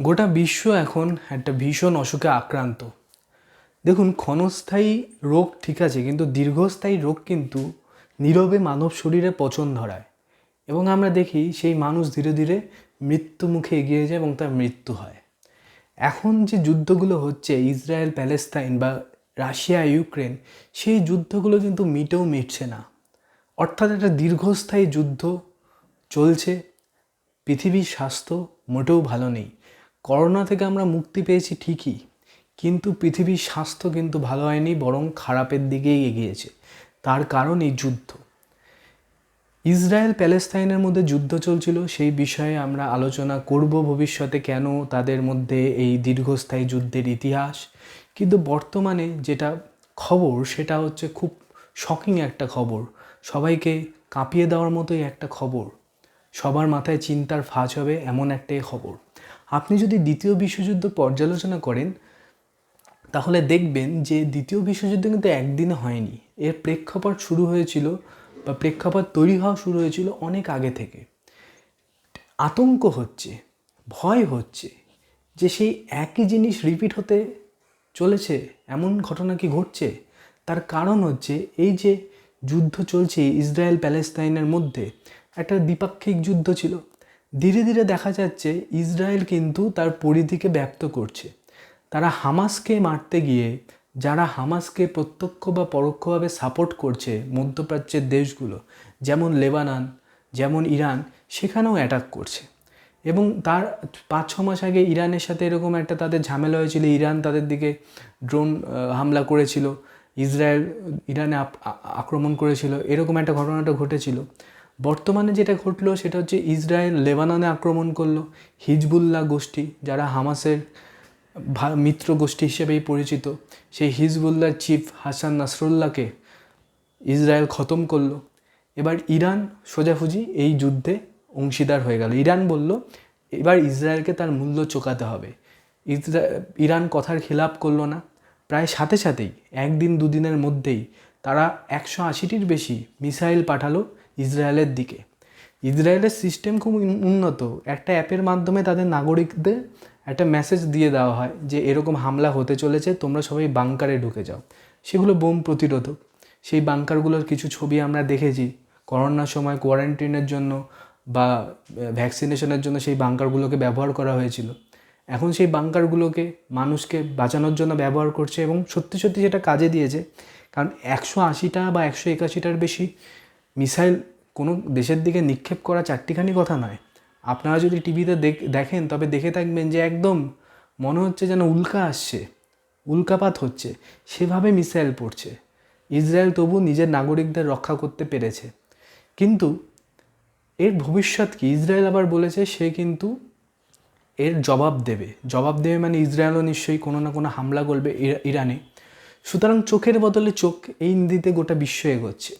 গোটা বিশ্ব এখন একটা ভীষণ অসুখে আক্রান্ত। দেখুন, ক্ষণস্থায়ী রোগ ঠিক আছে, কিন্তু দীর্ঘস্থায়ী রোগ কিন্তু নীরবে মানব শরীরে পচন ধরায়। এবং আমরা দেখি সেই মানুষ ধীরে ধীরে মৃত্যু মুখে এগিয়ে যায় এবং তার মৃত্যু হয়। এখন যে যুদ্ধগুলো হচ্ছে, ইসরায়েল, প্যালেস্তাইন বা রাশিয়া, ইউক্রেন, সেই যুদ্ধগুলো কিন্তু মিটেও মিটছে না। অর্থাৎ একটা দীর্ঘস্থায়ী যুদ্ধ চলছে, পৃথিবীর স্বাস্থ্য মোটেও ভালো নেই। করোনা থেকে আমরা মুক্তি পেয়েছি ঠিকই, কিন্তু পৃথিবীর স্বাস্থ্য কিন্তু ভালো হয়নি, বরং খারাপের দিকেই এগিয়েছে। তার কারণ এই যুদ্ধ। ইসরায়েল প্যালেস্তাইনের মধ্যে যুদ্ধ চলছিল, সেই বিষয়ে আমরা আলোচনা করব ভবিষ্যতে কেন তাদের মধ্যে এই দীর্ঘস্থায়ী যুদ্ধের ইতিহাস। কিন্তু বর্তমানে যেটা খবর, সেটা হচ্ছে খুব শকিং একটা খবর। সবাইকে কাঁপিয়ে দেওয়ার মতোই একটা খবর। সবার মাথায় চিন্তার ফাঁস হবে, এমন একটাই খবর। আপনি যদি দ্বিতীয় বিশ্বযুদ্ধ পর্যালোচনা করেন, তাহলে দেখবেন যে দ্বিতীয় বিশ্বযুদ্ধ কিন্তু একদিনে হয়নি। এর প্রেক্ষাপট শুরু হয়েছিল বা প্রেক্ষাপট তৈরি হওয়া শুরু হয়েছিল অনেক আগে থেকে। আতঙ্ক হচ্ছে, ভয় হচ্ছে যে সেই একই জিনিস রিপিট হতে চলেছে, এমন ঘটনা কি ঘটছে? তার কারণ হচ্ছে এই যে যুদ্ধ চলছে ইসরায়েল প্যালেস্তাইনের মধ্যে, একটা দ্বিপাক্ষিক যুদ্ধ ছিল। ধীরে ধীরে দেখা যাচ্ছে ইসরায়েল কিন্তু তার পরিধিকে ব্যপ্ত করছে। তারা হামাসকে মারতে গিয়ে, যারা হামাসকে প্রত্যক্ষ বা পরোক্ষভাবে সাপোর্ট করছে মধ্যপ্রাচ্যের দেশগুলো, যেমন লেবানান, যেমন ইরান, সেখানেও অ্যাটাক করছে। এবং তার পাঁচ ছ মাস আগে ইরানের সাথে এরকম একটা তাদের ঝামেলা হয়েছিল, ইরান তাদের দিকে ড্রোন হামলা করেছিল, ইসরায়েল ইরানে আক্রমণ করেছিল, এরকম একটা ঘটনাটা ঘটেছিল। বর্তমানে যেটা ঘটলো সেটা হচ্ছে ইসরায়েল লেবাননে আক্রমণ করল। হিজবুল্লাহ গোষ্ঠী, যারা হামাসের মিত্র গোষ্ঠী হিসেবেই পরিচিত, সেই হিজবুল্লার চিফ হাসান নাসরুল্লাহকে ইসরায়েল খতম করল। এবার ইরান সোজাসুজি এই যুদ্ধে অংশীদার হয়ে গেল। ইরান বলল, এবার ইসরায়েলকে তার মূল্য চোকাতে হবে। ইরান কথার খেলাপ করল না। প্রায় সাথে সাথেই, একদিন দুদিনের মধ্যেই তারা একশো আশিটির বেশি মিসাইল পাঠালো ইসরায়েলের দিকে। ইসরায়েলের সিস্টেম খুব উন্নত। একটা অ্যাপের মাধ্যমে তাদের নাগরিকদের একটা মেসেজ দিয়ে দেওয়া হয় যে, এরকম হামলা হতে চলেছে, তোমরা সবাই বাংকারে ঢুকে যাও। সেগুলো বোম প্রতিরোধক। সেই বাংকারগুলোর কিছু ছবি আমরা দেখেছি। করোনার সময় কোয়ারেন্টিনের জন্য বা ভ্যাকসিনেশনের জন্য সেই বাংকারগুলোকে ব্যবহার করা হয়েছিল। এখন সেই বাংকারগুলোকে মানুষকে বাঁচানোর জন্য ব্যবহার করছে এবং সত্যি সত্যি সেটা কাজে দিয়েছে। কারণ একশো আশিটা বা একশো একাশিটার বেশি মিসাইল কোনো দেশের দিকে নিক্ষেপ করা চারটিখানি কথা নয়। আপনারা যদি টিভিতে দেখেন, তবে দেখে থাকবেন যে একদম মনে হচ্ছে যেন উল্কা আসছে, উল্কাপাত হচ্ছে, সেভাবে মিসাইল পড়ছে। ইসরায়েল তবু নিজের নাগরিকদের রক্ষা করতে পেরেছে। কিন্তু এর ভবিষ্যৎ কি? ইসরায়েল আবার বলেছে সে কিন্তু এর জবাব দেবে। জবাব দেবে মানে ইসরায়েলও নিশ্চয়ই কোনো না কোনো হামলা করবে ইরানে। সুতরাং চোখের বদলে চোখ এই নীতিতে গোটা বিশ্ব এগোচ্ছে।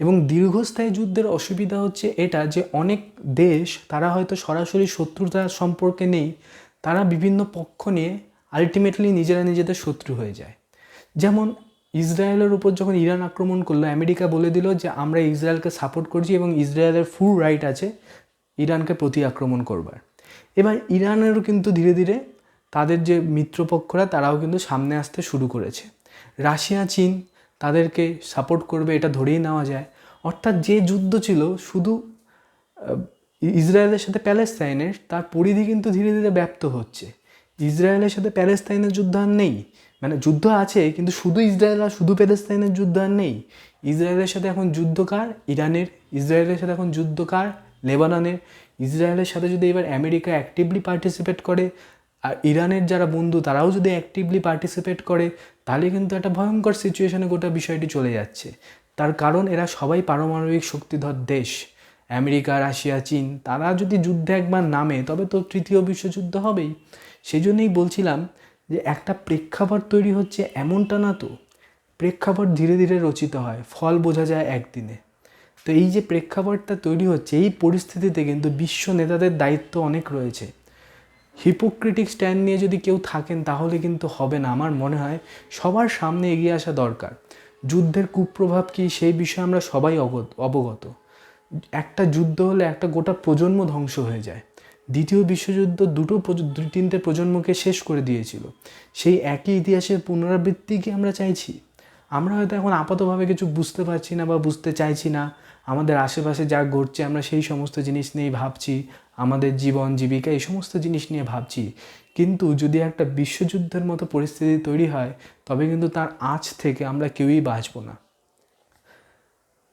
এবং দীর্ঘস্থায়ী যুদ্ধের অসুবিধা হচ্ছে এটা যে অনেক দেশ, তারা হয়তো সরাসরি শত্রুতা সম্পর্কে নেই, তারা বিভিন্ন পক্ষ নিয়ে আলটিমেটলি নিজেরা নিজেদের শত্রু হয়ে যায়। যেমন ইসরায়েলের উপর যখন ইরান আক্রমণ করল, আমেরিকা বলে দিল যে, আমরা ইসরায়েলকে সাপোর্ট করছি এবং ইসরায়েলের ফুল রাইট আছে ইরানকে প্রতি আক্রমণ করবার। এবার ইরানেরও কিন্তু ধীরে ধীরে তাদের যে মিত্রপক্ষরা, তারাও কিন্তু সামনে আসতে শুরু করেছে। রাশিয়া, চীন তাদেরকে সাপোর্ট করবে, এটা ধরেই নেওয়া যায়। অর্থাৎ যে যুদ্ধ ছিল, শুধু ইসরায়েলের সাথে প্যালেস্তাইনের, তার পরিধি কিন্তু ধীরে ধীরে ব্যপ্ত হচ্ছে। ইসরায়েলের সাথে প্যালেস্তাইনের যুদ্ধ আর নেই। মানে যুদ্ধ আছে, কিন্তু শুধু ইসরায়েল আর শুধু প্যালেস্তাইনের যুদ্ধ আর নেই। ইসরায়েলের সাথে এখন যুদ্ধকার ইরানের। ইসরায়েলের সাথে এখন যুদ্ধকার লেবাননের। ইসরায়েলের সাথে যদি এবার আমেরিকা অ্যাক্টিভলি পার্টিসিপেট করে আর ইরানের যারা বন্ধু, তারাও যদি অ্যাক্টিভলি পার্টিসিপেট করে, তাহলে কিন্তু একটা ভয়ঙ্কর সিচুয়েশনে গোটা বিষয়টি চলে যাচ্ছে। তার কারণ, এরা সবাই পারমাণবিক শক্তিধর দেশ। আমেরিকা, রাশিয়া, চীন, তারা যদি যুদ্ধে একবার নামে, তবে তো তৃতীয় বিশ্বযুদ্ধ হবেই। সেই জন্যই বলছিলাম যে একটা প্রেক্ষাপট তৈরি হচ্ছে এমনটা না তো। প্রেক্ষাপট ধীরে ধীরে রচিত হয়, ফল বোঝা যায় একদিনে। তো এই যে প্রেক্ষাপটটা তৈরি হচ্ছে, এই পরিস্থিতিতে কিন্তু বিশ্ব নেতাদের দায়িত্ব অনেক রয়েছে। হিপোক্রিটিক স্ট্যান্ড নিয়ে যদি কেউ থাকেন, তাহলে কিন্তু হবে না। আমার মনে হয় সবার সামনে এগিয়ে আসা দরকার। যুদ্ধের কুপ্রভাব কী সেই বিষয়ে আমরা সবাই অবগত। একটা যুদ্ধ হলে একটা গোটা প্রজন্ম ধ্বংস হয়ে যায়। দ্বিতীয় বিশ্বযুদ্ধ দুটো দুই তিনটে প্রজন্মকে শেষ করে দিয়েছিল। সেই একই ইতিহাসের পুনরাবৃত্তি কি আমরা চাইছি? আমরা হয়তো এখন আপাতভাবে কিছু বুঝতে পারছি না বা বুঝতে চাইছি না। আমাদের আশেপাশে যা ঘটছে, আমরা সেই সমস্ত জিনিস নিয়েই ভাবছি। আমাদের জীবন, জীবিকা, এই সমস্ত জিনিস নিয়ে ভাবছি। কিন্তু যদি একটা বিশ্বযুদ্ধের মতো পরিস্থিতি তৈরি হয়, তবে কিন্তু তার আঁচ থেকে আমরা কেউই বাঁচবো না।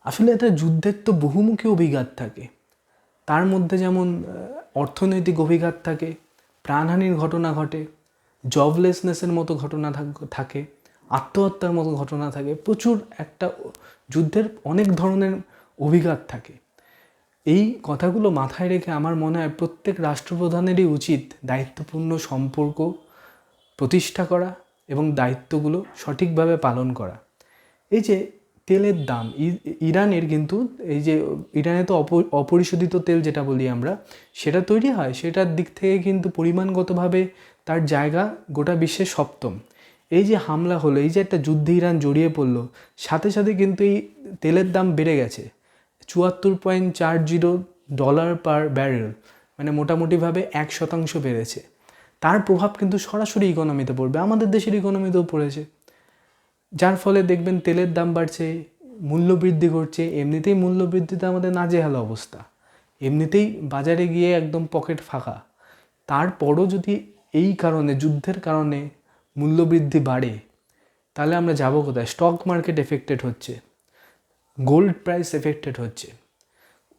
আসলে এটা যুদ্ধের তো বহুমুখী অভিঘাত থাকে। তার মধ্যে যেমন অর্থনৈতিক অভিঘাত থাকে, প্রাণহানির ঘটনা ঘটে জবলেসনেসের মতো ঘটনা থাক- থাকে, আত্মহত্যার মতো ঘটনা থাকে, প্রচুর একটা যুদ্ধের অনেক ধরনের অভিঘাত থাকে। এই কথাগুলো মাথায় রেখে আমার মনে হয় প্রত্যেক রাষ্ট্রপ্রধানেরই উচিত দায়িত্বপূর্ণ সম্পর্ক প্রতিষ্ঠা করা এবং দায়িত্বগুলো সঠিকভাবে পালন করা। এই যে তেলের দাম ইরানের কিন্তু এই যে ইরানে তো অপ- অপরিশোধিত তেল যেটা বলি আমরা, সেটা তৈরি হয়, সেটার দিক থেকে কিন্তু পরিমাণগতভাবে তার জায়গা গোটা বিশ্বের সপ্তম। এই যে হামলা হলো, এই যে একটা যুদ্ধে ইরান জড়িয়ে পড়ল, সাথে সাথে কিন্তু এই তেলের দাম বেড়ে গেছে। চুয়াত্তর পয়েন্ট চার জিরো ডলার পার ব্যারেল মানে মোটামুটিভাবে এক শতাংশ বেড়েছে। তার প্রভাব কিন্তু সরাসরি ইকোনমিতে পড়বে, আমাদের দেশের ইকোনমিতেও পড়েছে। যার ফলে দেখবেন তেলের দাম বাড়ছে, মূল্য বৃদ্ধি করছে, এমনিতেই মূল্য বৃদ্ধিতে আমাদের নাজেহাল অবস্থা। এমনিতেই বাজারে গিয়ে একদম পকেট ফাঁকা। তারপরও যদি এই কারণে, যুদ্ধের কারণে মূল্য বৃদ্ধি বাড়ে, তাহলে আমরা যাব কোথায়? স্টক মার্কেট এফেক্টেড হচ্ছে। গোল্ড প্রাইস এফেক্টেড হচ্ছে।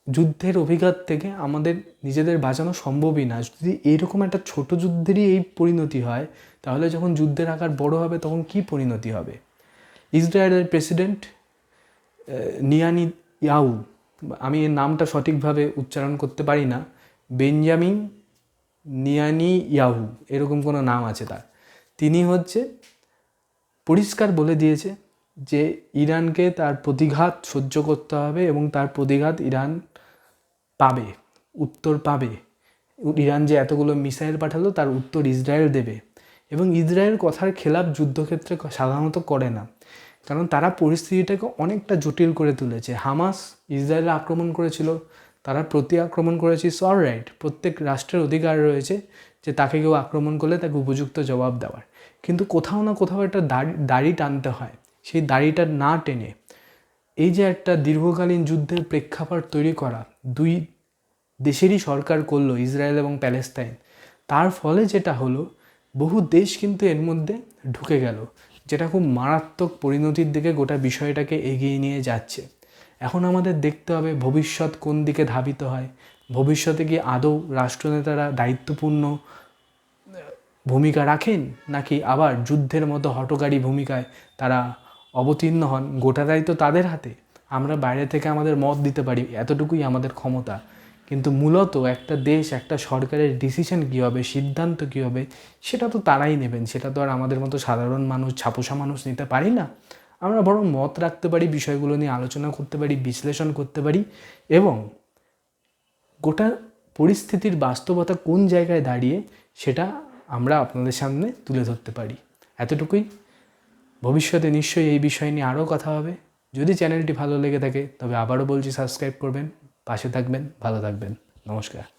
যুদ্ধের অভিঘাত থেকে আমাদের নিজেদের বাঁচানো সম্ভবই না। যদি এরকম একটা ছোট যুদ্ধেরই এই পরিণতি হয়, তাহলে যখন যুদ্ধের আকার বড় হবে, তখন কি পরিণতি হবে? ইসরায়েলের প্রেসিডেন্ট নিয়ানি ইয়াউ আমি এর নামটা সঠিকভাবে উচ্চারণ করতে পারি না, বেঞ্জামিন নিয়ানি ইয়াহু এরকম কোনো নাম আছে তার। তিনি হচ্ছে পরিষ্কার বলে দিয়েছে যে ইরানকে তার প্রতিঘাত সহ্য করতে হবে এবং তার প্রতিঘাত ইরান পাবে, উত্তর পাবে। ইরান যে এতগুলো মিসাইল পাঠালো, তার উত্তর ইসরায়েল দেবে। এবং ইসরায়েল কথার খেলাপ যুদ্ধক্ষেত্রে সাধারণত করে না। কারণ তারা পরিস্থিতিটাকে অনেকটা জটিল করে তুলেছে। হামাস ইসরায়েলে আক্রমণ করেছিল, তারা প্রতি আক্রমণ করেছে। সর রাইট প্রত্যেক রাষ্ট্রের অধিকার রয়েছে যে তাকে কেউ আক্রমণ করলে তাকে উপযুক্ত জবাব দেওয়ার। কিন্তু কোথাও না কোথাও একটা দাড়ি দাড়ি টানতে হয়। সেই দাড়িটা না টেনে এই যে একটা দীর্ঘকালীন যুদ্ধের প্রেক্ষাপট তৈরি করা দুই দেশেরই সরকার করল, ইসরায়েল এবং প্যালেস্তাইন। তার ফলে যেটা হলো, বহু দেশ কিন্তু এর মধ্যে ঢুকে গেল, যেটা খুব মারাত্মক পরিণতির দিকে গোটা বিষয়টাকে এগিয়ে নিয়ে যাচ্ছে। এখন আমাদের দেখতে হবে ভবিষ্যৎ কোন দিকে ধাবিত হয়, ভবিষ্যতে কি আদৌ রাষ্ট্রনেতারা দায়িত্বপূর্ণ ভূমিকা রাখেন, নাকি আবার যুদ্ধের মতো হটকারী ভূমিকায় তারা অবতীর্ণ হন গোটাটাই তো তাদের হাতে। আমরা বাইরে থেকে আমাদের মত দিতে পারি, এতটুকুই আমাদের ক্ষমতা। কিন্তু মূলত একটা দেশ, একটা সরকারের ডিসিশন কী হবে সিদ্ধান্ত কী হবে সেটা তো তারাই নেবেন। সেটা তো আর আমাদের মতো সাধারণ মানুষ, ছাপোষা মানুষ নিতে পারি না। আমরা বরং মত রাখতে পারি, বিষয়গুলো নিয়ে আলোচনা করতে পারি, বিশ্লেষণ করতে পারি এবং গোটা পরিস্থিতির বাস্তবতা কোন জায়গায় দাঁড়িয়ে সেটা আমরা আপনাদের সামনে তুলে ধরতে পারি। এতটুকুই। ভবিষ্যতে নিশ্চয়ই এই বিষয় নিয়ে আরও কথা হবে। যদি চ্যানেলটি ভালো লেগে থাকে, তবে আবারও বলছি সাবস্ক্রাইব করবেন, পাশে থাকবেন, ভালো থাকবেন। নমস্কার।